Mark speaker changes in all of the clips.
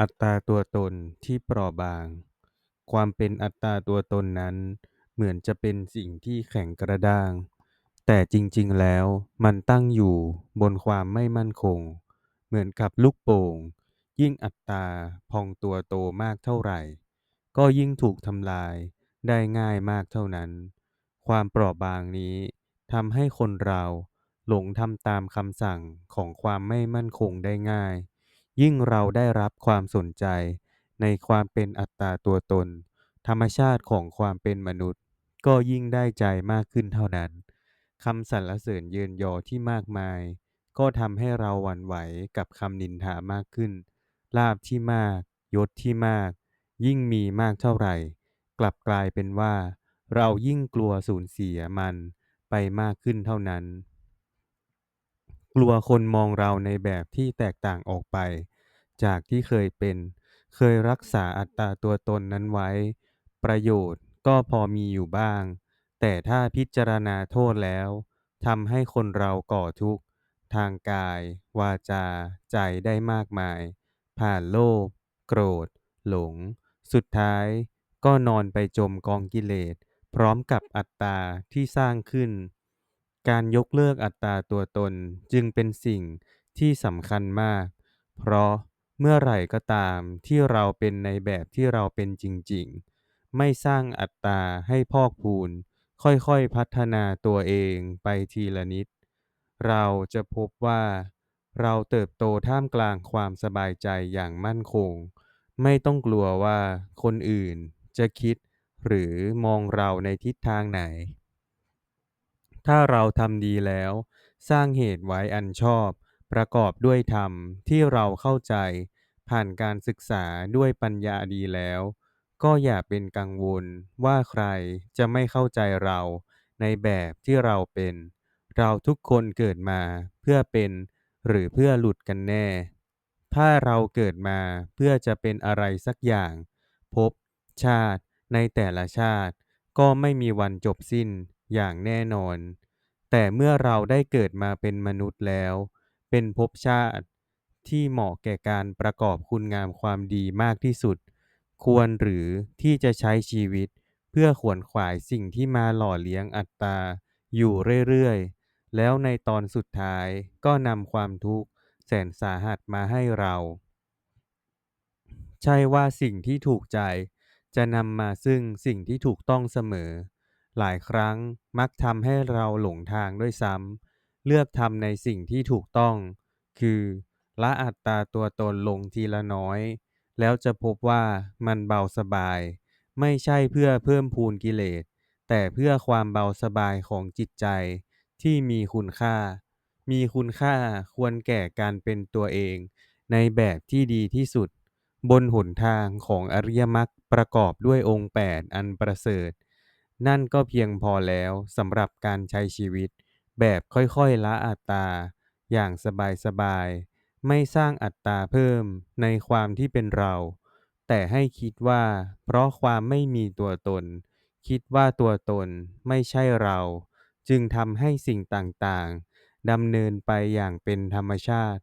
Speaker 1: อัตราตัวตนที่เปราะบาง ความเป็นอัตราตัวตนนั้น เหมือนจะเป็นสิ่งที่แข็งกระด้าง แต่จริงๆแล้วมันตั้งอยู่บนความไม่มั่นคง เหมือนกับลูกโป่ง ยิ่งอัตราพองตัวโตมากเท่าไหร่ ก็ยิ่งถูกทำลายได้ง่ายมากเท่านั้น ความเปราะบางนี้ทำให้คนเราหลงทำตามคำสั่งของความไม่มั่นคงได้ง่าย ยิ่งเราได้รับความสนใจ ในความเป็นอัตราตัวตน ธรรมชาติของความเป็นมนุษย์ ก็ยิ่งได้ใจมากขึ้นเท่านั้นคำสรรเสริญเยินยอที่มากมาย ก็ทำให้เราหวั่นไหวกับคำนินทามากขึ้น ลาภที่มาก ยศที่มาก ยิ่งมีมากเท่าไหร่ กลับกลายเป็นว่า เรายิ่งกลัวสูญเสียมันไปมากขึ้นเท่านั้น กลัวคนมองเราในแบบที่แตกต่างออกไป จากที่เคยเป็น เคยรักษาอัตราตัวตนนั้นไว้ ประโยชน์ก็พอมีอยู่บ้าง แต่ถ้าพิจารณาโทษแล้วทำให้คนเราก่อทุกข์ ทางกาย วาจา ใจได้มากมาย ผ่านโลภโกรธ หลง สุดท้ายก็นอนไปจมกองกิเลส พร้อมกับอัตตาที่สร้างขึ้น การยกเลิกอัตราตัวตนจึงเป็นสิ่งที่สำคัญมาก เพราะเมื่อไหร่ก็ตามที่เราเป็นในแบบที่เราเป็นจริง ๆ ไม่สร้างอัตตาให้พอกพูน ค่อยๆพัฒนาตัวเองไปทีละนิด เราจะพบว่า เราเติบโตท่ามกลางความสบายใจอย่างมั่นคง ไม่ต้องกลัวว่าคนอื่นจะคิดหรือมองเราในทิศทางไหน ถ้าเราทำดีแล้ว สร้างเหตุไว้อันชอบ ประกอบด้วยธรรมที่เราเข้าใจ ผ่านการศึกษาด้วยปัญญาดีแล้ว ก็อย่าเป็นกังวลว่าใครจะไม่เข้าใจเราในแบบที่เราเป็น เราทุกคนเกิดมาเพื่อเป็นหรือเพื่อหลุดกันแน่ ถ้าเราเกิดมาเพื่อจะเป็นอะไรสักอย่างภพชาติในแต่ละชาติ ก็ไม่มีวันจบสิ้น อย่างแน่นอน แต่เมื่อเราได้เกิดมาเป็นมนุษย์แล้ว เป็นภพชาติที่เหมาะแก่การประกอบคุณงามความดีมากที่สุด ควรหรือที่จะใช้ชีวิตเพื่อขวนขวายสิ่งที่มาหล่อเลี้ยงอัตตา อยู่เรื่อยๆ แล้วในตอนสุดท้ายก็นำความทุกข์แสนสาหัสมาให้เรา ใช่ว่าสิ่งที่ถูกใจจะนำมาซึ่งสิ่งที่ถูกต้องเสมอ หลายครั้งมักทำให้เราหลงทางด้วยซ้ำเลือกทำในสิ่งที่ถูกต้อง คือละอัตราตัวตนลงทีละน้อย แล้วจะพบว่ามันเบาสบาย ไม่ใช่เพื่อเพิ่มพูนกิเลส แต่เพื่อความเบาสบายของจิตใจ ที่มีคุณค่า มีคุณค่าควรแก่การเป็นตัวเอง ในแบบที่ดีที่สุด บนหนทางของอริยมรรคประกอบด้วยองค์แปดอันประเสริฐ นั่นก็เพียงพอแล้วสำหรับการใช้ชีวิต แบบค่อยๆละอัตราอย่างสบายๆ ไม่สร้างอัตราเพิ่มในความที่เป็นเรา แต่ให้คิดว่า เพราะความไม่มีตัวตน คิดว่าตัวตนไม่ใช่เรา จึงทำให้สิ่งต่างๆดำเนินไปอย่างเป็นธรรมชาติ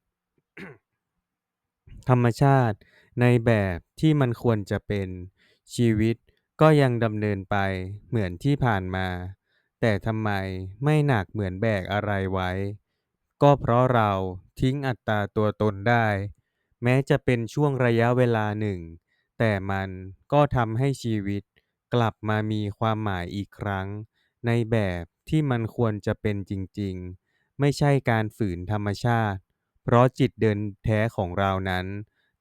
Speaker 1: ธรรมชาติในแบบที่มันควรจะเป็นชีวิต ก็ยังดำเนินไปเหมือนที่ผ่านมา แต่ทำไมไม่หนักเหมือนแบกอะไรไว้ ก็เพราะเราทิ้งอัตราตัวตนได้ แม้จะเป็นช่วงระยะเวลาหนึ่ง แต่มันก็ทำให้ชีวิตกลับมามีความหมายอีกครั้ง ในแบบที่มันควรจะเป็นจริงๆ ไม่ใช่การฝืนธรรมชาติ เพราะจิตเดิมแท้ของเรานั้น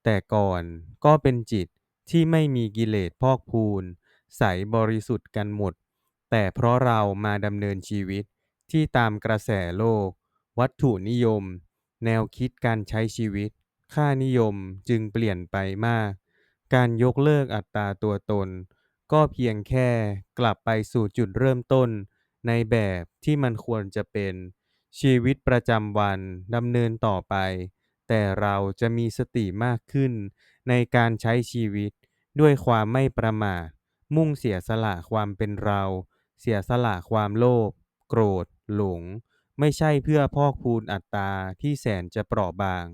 Speaker 1: แต่ก่อนก็เป็นจิตที่ไม่มีกิเลสพอกพูน ใสบริสุทธิ์กันหมด แต่เพราะเรามาดำเนินชีวิตที่ตามกระแสโลก วัตถุนิยม แนวคิดการใช้ชีวิต ค่านิยมจึงเปลี่ยนไปมาก การยกเลิกอัตราตัวตน ก็เพียงแค่กลับไปสู่จุดเริ่มต้น ในแบบที่มันควรจะเป็น ชีวิตประจำวันดำเนินต่อไป แต่เราจะมีสติมากขึ้น ในการใช้ชีวิตด้วยความไม่ประมาท มุ่งเสียสละความเป็นเรา เสียสละความโลภโกรธ หลง ไม่ใช่เพื่อพอกพูนอัตตาที่แสนจะเปราะบาง